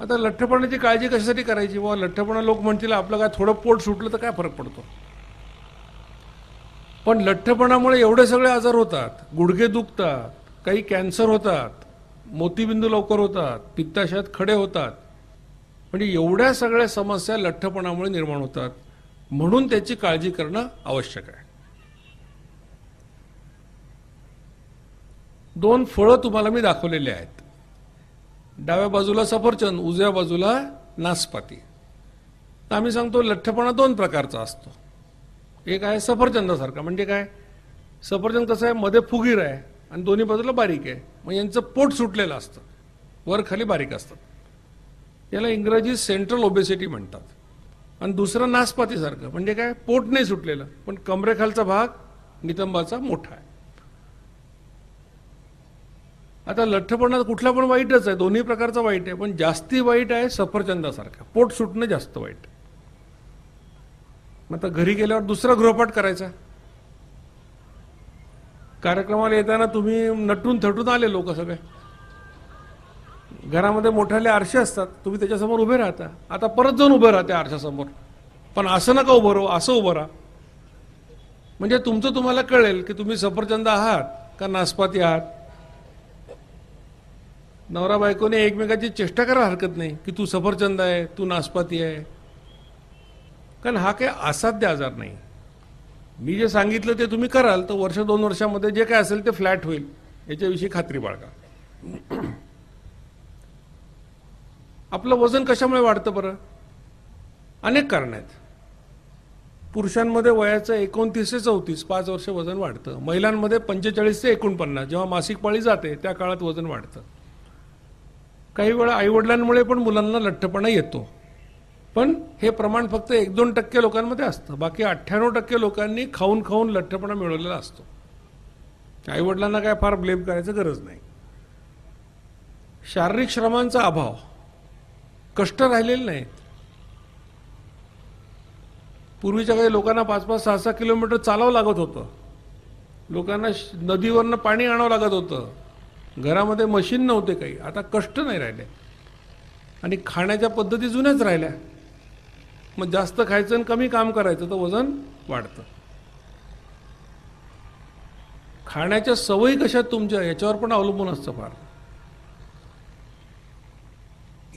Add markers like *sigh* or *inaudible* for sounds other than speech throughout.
आता लठ्ठपणाची काळजी कशासाठी करायची? बाबा लठ्ठपणा लोक म्हणतील आपलं काय थोडं पोट सुटलं तर काय फरक पडतो? पण लठ्ठपणामुळे एवढे सगळे आजार होतात गुडघे दुखतात काही कॅन्सर होतात मोतीबिंदू लवकर होतात पित्ताशयात खडे होतात. म्हणजे एवढ्या सगळ्या समस्या लठ्ठपणामुळे निर्माण होतात. म्हणून त्याची काळजी करणं आवश्यक आहे. दोन फळं तुम्हाला मी दाखवलेली आहेत. डाव्या बाजूला सफरचंद उजव्या बाजूला नासपाती. आम्ही सांगतो लठ्ठपणा दोन प्रकारचा असतो. एक आहे सफरचंदासारखा. म्हणजे काय? सफरचंद कसं आहे? मध्ये फुगीर आहे आणि दोन्ही बाजूला बारीक आहे. मग यांचं पोट सुटलेलं असतं. वर खाली बारीक असतात. याला इंग्रजी सेंट्रल ओबेसिटी म्हणतात. आणि दुसरं नासपातीसारखं. म्हणजे काय? पोट नाही सुटलेलं. पण कमरेखालचा भाग नितंबाचा मोठा आहे. आता लठ्ठपणा कुठला पण वाईटच आहे दोन्ही प्रकारचा वाईट आहे पण जास्ती वाईट आहे सफरचंदासारखा. पोट सुटणं जास्त वाईट मग आता घरी गेल्यावर दुसरा गृहपाठ करायचा. कार्यक्रमाला येताना तुम्ही नटून थटून आले लोक सगळे. घरामध्ये मोठ्याले आरसे असतात तुम्ही त्याच्यासमोर उभे राहता. आता परत जाऊन उभे राहते आरशासमोर. पण असं नका उभं राहू असं उभं राहा. म्हणजे तुमचं तुम्हाला कळेल की तुम्ही सफरचंद आहात का नासपाती आहात? नवरा बायकोने एकमेकाची चेष्टा करायला हरकत नाही की तू सफरचंद आहे तू नासपाती आहे. कारण हा काही असाध्य आजार नाही. मी जे सांगितलं ते तुम्ही कराल तर वर्ष दोन वर्षामध्ये जे काय असेल ते फ्लॅट होईल. याच्याविषयी खात्री बाळगा. आपलं वजन कशामुळे वाढतं बरं? अनेक कारण आहेत. पुरुषांमध्ये वयाचं एकोणतीस ते चौतीस पाच वर्ष वजन वाढतं. महिलांमध्ये पंचेचाळीस ते एकोणपन्नास जेव्हा मासिक पाळी जाते त्या काळात वजन वाढतं. काही वेळा आईवडिलांमुळे पण मुलांना लठ्ठपणा येतो. पण हे प्रमाण फक्त एक दोन टक्के लोकांमध्ये असतं. बाकी अठ्ठ्याण्णव टक्के लोकांनी खाऊन खाऊन लठ्ठपणा मिळवलेला असतो. आईवडिलांना काय फार ब्लेम करायचं गरज नाही. शारीरिक श्रमांचा अभाव. कष्ट राहिलेले नाहीत. पूर्वीच्या काही लोकांना पाच पाच सहा सहा किलोमीटर चालावं लागत होतं. लोकांना नदीवरनं पाणी आणावं लागत होतं. घरामध्ये मशीन नव्हते काही. आता कष्ट नाही राहिले. आणि खाण्याच्या पद्धती जुन्याच राहिल्या. मग जास्त खायचं आणि कमी काम करायचं तर वजन वाढतं. खाण्याच्या सवयी कशा तुमच्या? याच्यावर पण अवलंबून असतं फार.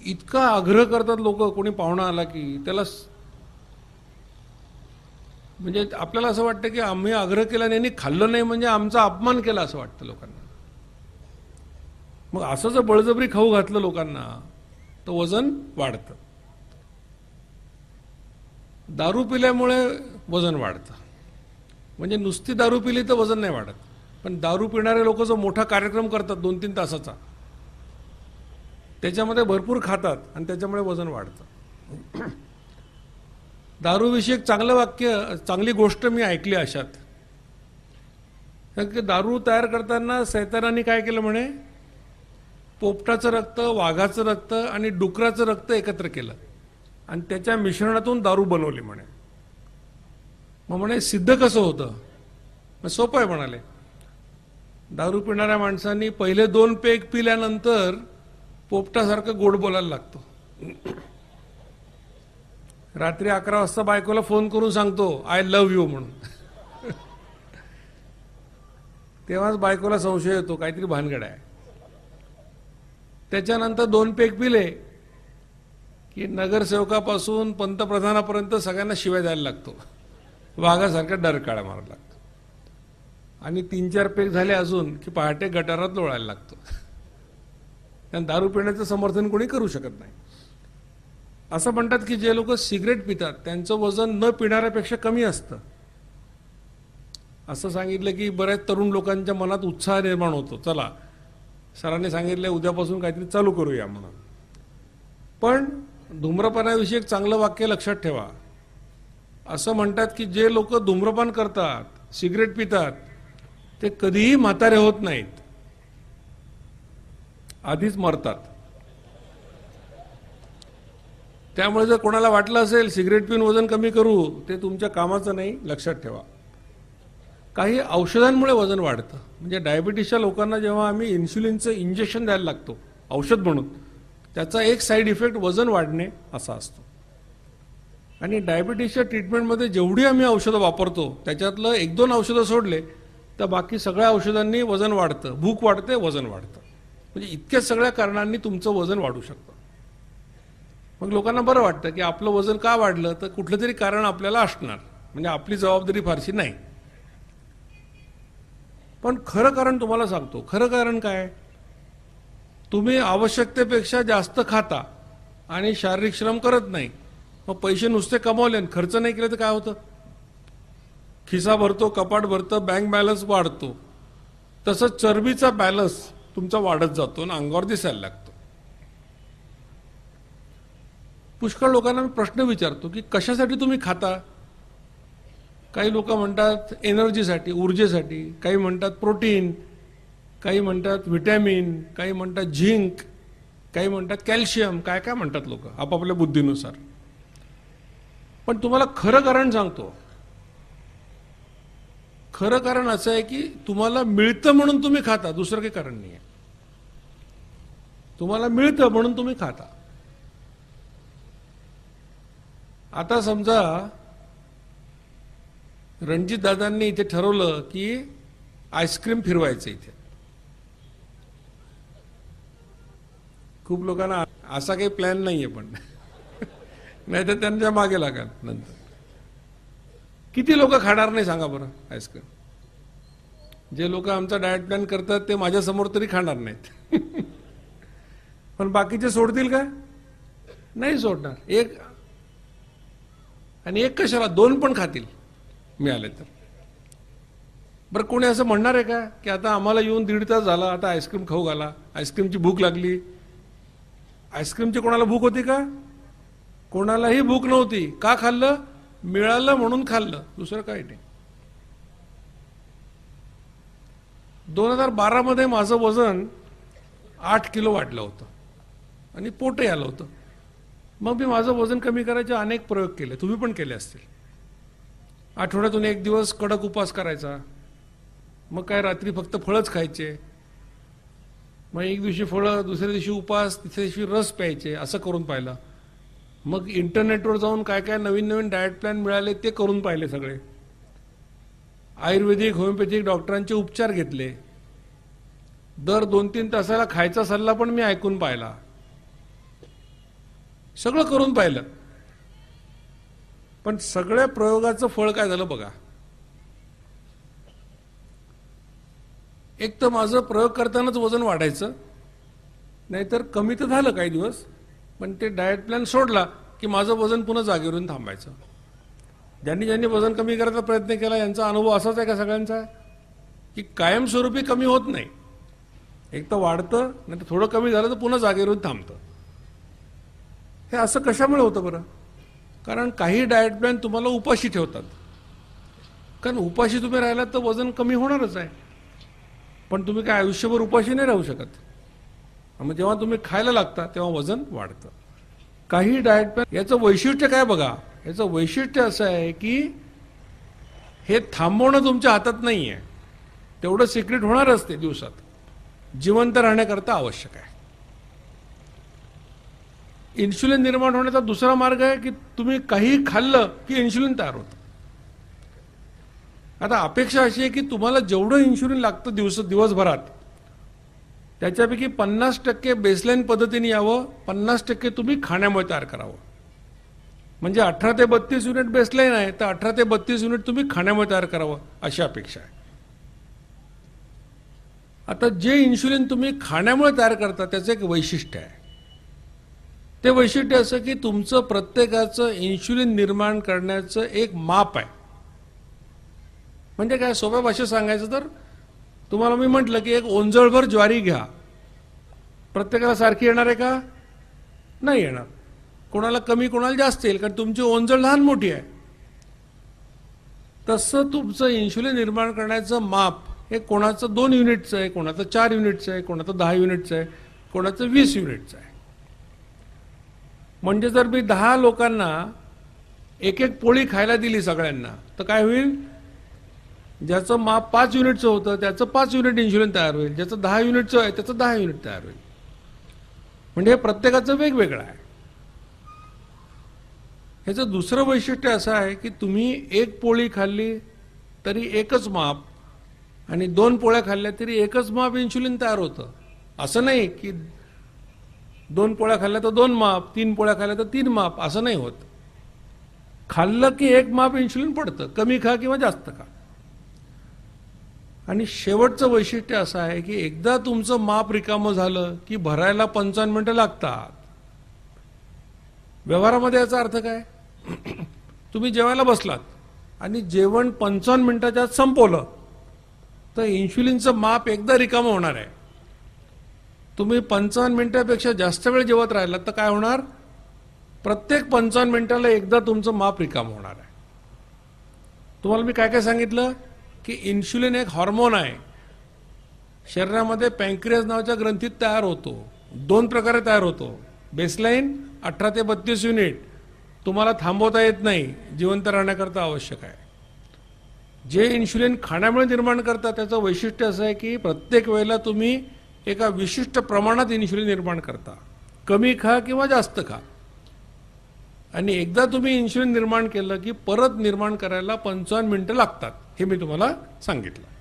इतका आग्रह करतात लोक कोणी पाहुणा आला की त्याला म्हणजे आपल्याला असं वाटतं की आम्ही आग्रह केला आणि खाल्लं नाही म्हणजे आमचा अपमान केला असं वाटतं लोकांना. मग असं जर बळजबरी खाऊ घातलं लोकांना तर वजन वाढतं. दारू पिल्यामुळे वजन वाढतं. म्हणजे नुसती दारू पिली तर वजन नाही वाढत. पण दारू पिणारे लोक जो मोठा कार्यक्रम करतात दोन तीन तासाचा त्याच्यामध्ये भरपूर खातात आणि त्याच्यामुळे वजन वाढतं. दारूविषयी एक चांगलं वाक्य चांगली गोष्ट मी ऐकली अशात. कारण की दारू तयार करताना सैतानाने काय केलं म्हणे? पोपटाचं रक्त वाघाचं रक्त आणि डुकराचं रक्त एकत्र केलं. आणि त्याच्या मिश्रणातून दारू बनवली म्हणे. मग म्हणे सिद्ध कसं होतं? मग सोपं आहे म्हणाले. दारू पिणाऱ्या माणसांनी पहिले दोन पेग पिल्यानंतर पोपटासारखं गोड बोलायला लागतो. रात्री अकरा वाजता बायकोला फोन करून सांगतो आय लव्ह यू म्हणून. *laughs* तेव्हाच बायकोला संशय येतो काहीतरी भानगड आहे. त्याच्यानंतर दोन पेक पिले की नगरसेवकापासून पंतप्रधानापर्यंत सगळ्यांना शिवाय द्यायला लागतो. वाघासारखा डरकाळा मारायला लागतो. आणि तीन चार पेक झाले अजून की पहाटे गटारात लोळायला लागतो. कारण दारू पिण्याचं समर्थन कोणी करू शकत नाही. असं म्हणतात की जे लोक सिगरेट पितात त्यांचं वजन न पिणाऱ्यापेक्षा कमी असतं. असं सांगितलं की बऱ्याच तरुण लोकांच्या मनात उत्साह निर्माण होतो. चला सरांनी सांगितलं उद्यापासून काहीतरी चालू करूया म्हणून. पण धूम्रपानाविषयी एक चांगलं वाक्य लक्षात ठेवा. असं म्हणतात की जे लोक धूम्रपान करतात सिगरेट पितात ते कधीही म्हातारे होत नाहीत. आधीच मरतात. त्यामुळे जर कोणाला वाटलं असेल सिगरेट पिऊन वजन कमी करू ते तुमच्या कामाचं नाही लक्षात ठेवा. काही औषधांमुळे वजन वाढतं. म्हणजे डायबिटीसच्या लोकांना जेव्हा आम्ही इन्सुलिनचं इंजेक्शन द्यायला लागतो औषध म्हणून त्याचा एक साईड इफेक्ट वजन वाढणे असा असतो. आणि डायबिटीसच्या ट्रीटमेंटमध्ये जेवढी आम्ही औषधं वापरतो त्याच्यातलं एक दोन औषधं सोडले तर बाकी सगळ्या औषधांनी वजन वाढतं. भूक वाढते वजन वाढतं. म्हणजे इतक्या सगळ्या कारणांनी तुमचं वजन वाढू शकतं. मग लोकांना बरं वाटतं की आपलं वजन का वाढलं तर कुठलं तरी कारण आपल्याला असणार. म्हणजे आपली जबाबदारी फारशी नाही. पण खरं कारण तुम्हाला सांगतो. खरं कारण काय? तुम्ही आवश्यकतेपेक्षा जास्त खाता आणि शारीरिक श्रम करत नाही. मग पैसे नुसते कमावले आणि खर्च नाही केले तर काय होतं? खिसा भरतो कपाट भरतं बँक बॅलन्स वाढतो. तसंच चरबीचा बॅलन्स तुमचा वाढत जातो आणि अंगावर दिसायला लागतो. पुष्कळ लोकांना मी प्रश्न विचारतो की कशासाठी तुम्ही खाता? काही लोक म्हणतात एनर्जीसाठी ऊर्जेसाठी काही म्हणतात प्रोटीन काही म्हणतात व्हिटॅमिन काही म्हणतात झिंक काही म्हणतात कॅल्शियम काय काय म्हणतात लोक आपापल्या बुद्धीनुसार. पण तुम्हाला खरं कारण सांगतो. खरं कारण असं आहे की तुम्हाला मिळतं म्हणून तुम्ही खाता दुसरं काही कारण नाही आहे तुम्हाला मिळतं म्हणून तुम्ही खाता. आता समजा रणजित दादांनी इथे ठरवलं की आईस्क्रीम फिरवायचं इथे. खूप लोकांना असा काही प्लॅन नाहीये पण. नाही तर त्यांच्या मागे लागाल नंतर. किती लोक खाणार नाही सांगा बरं आईस्क्रीम. जे लोक आमचा डाएट प्लॅन करतात ते माझ्यासमोर तरी खाणार नाहीत. पण बाकीचे सोडतील का नाही सोडणार. एक आणि एक कशाला? दोन पण खातील. मिळाले तर. बरं कोणी असं म्हणणार आहे का की आता आम्हाला येऊन दीड तास झाला आता आईस्क्रीम खाऊ घाला आईस्क्रीमची भूक लागली? आईस्क्रीमची कोणाला भूक होती का? कोणालाही भूक नव्हती. का खाल्लं? मिळालं म्हणून खाल्लं. दुसरं काही नाही. दोन हजार बारामध्ये माझं वजन आठ किलो वाढलं होतं. आणि पोटही आलं होतं. मग मी माझं वजन कमी करायचे अनेक प्रयोग केले. तुम्ही पण केले असतील. आठवड्यातून एक दिवस कडक उपास करायचा. मग काय रात्री फक्त फळच खायचे. मग एक दिवशी फळं दुसऱ्या दिवशी उपास तिसऱ्या दिवशी रस प्यायचे असं करून पाहिलं. मग इंटरनेटवर जाऊन काय काय नवीन नवीन डाएट प्लॅन मिळाले ते करून पाहिले सगळे. आयुर्वेदिक होमिओपॅथिक डॉक्टरांचे उपचार घेतले. दर दोन तीन तासाला खायचा सल्ला पण मी ऐकून पाहिला. सगळं करून पाहिलं. पण सगळ्या प्रयोगाचं फळ काय झालं बघा? एक तर माझं प्रयोग करतानाच वजन वाढायचं नाहीतर कमी तर झालं काही दिवस पण ते डाएट प्लॅन सोडला की माझं वजन पुन्हा जागेवरून थांबायचं. ज्यांनी ज्यांनी वजन कमी करायचा प्रयत्न केला यांचा अनुभव असाच आहे का सगळ्यांचा? की कायमस्वरूपी कमी होत नाही. एक तर वाढतं नाही तर थोडं कमी झालं तर पुन्हा जागेवरून थांबतं. हे असं कशामुळे होतं बरं? कारण काही डाएट प्लॅन तुम्हाला उपाशी ठेवतात. कारण उपाशी तुम्ही राहिलात तर वजन कमी होणारच आहे. पण तुम्ही काय आयुष्यभर उपाशी नाही राहू शकत. मग जेव्हा तुम्ही खायला लागता तेव्हा वजन वाढतं. काही डाएट प्लॅन याचं वैशिष्ट्य काय बघा? याचं वैशिष्ट्य असं आहे की हे थांबवणं तुमच्या हातात नाही आहे तेवढं सिक्रेट होणारच ते दिवसात. जिवंत राहण्याकरता आवश्यक आहे. इन्शुलिन निर्माण होण्याचा दुसरा मार्ग आहे की तुम्ही काही खाल्लं की इन्शुलिन तयार होतं. आता अपेक्षा अशी आहे की तुम्हाला जेवढं इन्शुलिन लागतं दिवस दिवसभरात त्याच्यापैकी पन्नास टक्के बेसलाईन पद्धतीने यावं पन्नास टक्के तुम्ही खाण्यामुळे तयार करावं. म्हणजे अठरा ते बत्तीस युनिट बेसलाईन आहे तर अठरा ते बत्तीस युनिट तुम्ही खाण्यामुळे तयार करावं अशी अपेक्षा आहे. आता जे इन्शुलिन तुम्ही खाण्यामुळे तयार करता त्याचं एक वैशिष्ट्य आहे. ते वैशिष्ट्य असं की तुमचं प्रत्येकाचं इन्शुलिन निर्माण करण्याचं एक माप आहे. म्हणजे काय सोप्या भाषेत सांगायचं तर तुम्हाला मी म्हटलं की एक ओंजळभर ज्वारी घ्या. प्रत्येकाला सारखी येणार आहे का? नाही येणार. कोणाला कमी कोणाला जास्त येईल कारण तुमची ओंजळ लहान मोठी आहे. तसं तुमचं इन्शुलिन निर्माण करण्याचं माप हे कोणाचं दोन युनिटचं आहे कोणाचं चार युनिटचं आहे कोणाचं दहा युनिटचं आहे कोणाचं वीस युनिटचं आहे. म्हणजे जर मी दहा लोकांना एक एक पोळी खायला दिली सगळ्यांना तर काय होईल? ज्याचं माप पाच युनिटचं होतं त्याचं पाच युनिट इन्शुलिन तयार होईल. ज्याचं दहा युनिटचं आहे त्याचं दहा युनिट तयार होईल. म्हणजे हे प्रत्येकाचं वेगवेगळं आहे. ह्याचं दुसरं वैशिष्ट्य असं आहे की तुम्ही एक पोळी खाल्ली तरी एकच माप आणि दोन पोळ्या खाल्ल्या तरी एकच माप इन्शुलिन तयार होतं. असं नाही की दोन पोळ्या खाल्ल्या तर दोन माप तीन पोळ्या खाल्ल्या तर तीन माप असं नाही होत. खाल्लं की एक माप इन्शुलिन पडतं कमी खा किंवा जास्त खा. आणि शेवटचं वैशिष्ट्य असं आहे की एकदा तुमचं माप रिकामं झालं की भरायला पंचावन्न मिनटं लागतात. व्यवहारामध्ये याचा अर्थ काय? *clears throat* तुम्ही जेवायला बसलात आणि जेवण पंचावन्न मिनिटाच्या आत संपवलं तर इन्शुलिनचं माप एकदा रिकामं होणार आहे. तुम्ही पंचावन्न मिनिटापेक्षा जास्त वेळ जेवत राहिलात तर काय होणार? प्रत्येक पंचावन्न मिनिटाला एकदा तुमचं माप रिकाम होणार आहे. तुम्हाला मी काय काय सांगितलं? की इन्शुलिन एक हॉर्मोन आहे. शरीरामध्ये पँक्रियस नावाच्या ग्रंथीत तयार होतो. दोन प्रकारे तयार होतो. बेसलाईन अठरा ते बत्तीस युनिट. तुम्हाला थांबवता येत नाही. जिवंत राहण्याकरता आवश्यक आहे. जे इन्शुलिन खाण्यामुळे निर्माण करतात त्याचं वैशिष्ट्य असं आहे की प्रत्येक वेळेला तुम्ही एका विशिष्ट प्रमाणात इन्शुलिन निर्माण करता. कमी खा किंवा जास्त खा. आणि एकदा तुम्ही इन्शुलिन निर्माण केलं की परत निर्माण करायला पंचावन्न मिनिटं लागतात हे मी तुम्हाला सांगितलं.